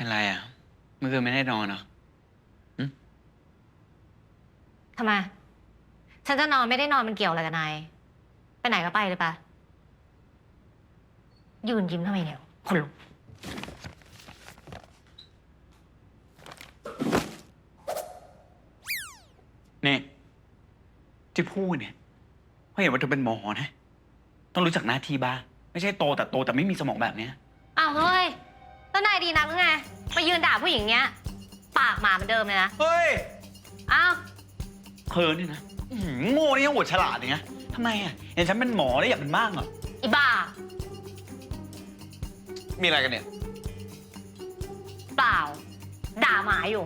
เป็นไรอะ เมื่อคืนไม่ได้นอนเหรอทำไม ฉันจะนอนไม่ได้นอนมันเกี่ยวอะไรกับนาย ไปไหนก็ไปเลยปะยืนยิ้มทำไมเนี่ยคนลุกนี่ที่พูดเนี่ยเพราะเห็นว่าเธอเป็นหมอนะ ต้องรู้จักหน้าที่บ้าง ไม่ใช่โตแต่โตแต่ไม่มีสมองแบบเนี้ย อ้าวเฮ้ย แล้วนายดีนักหรือไง มายืนด่าผู้หญิงเงี้ย ปากหมาเหมือนเดิมเลยนะ เฮ้ยอ้าวเธอเนี่ยนะอื้อหือโง่นี่ยังอวดฉลาดอย่างเงี้ยทำไมอะเห็นฉันเป็นหมอแล้วอยากเป็นบ้างเหรออีบ้า มีอะไรกันเนี่ย เปล่า ด่าหมาอยู่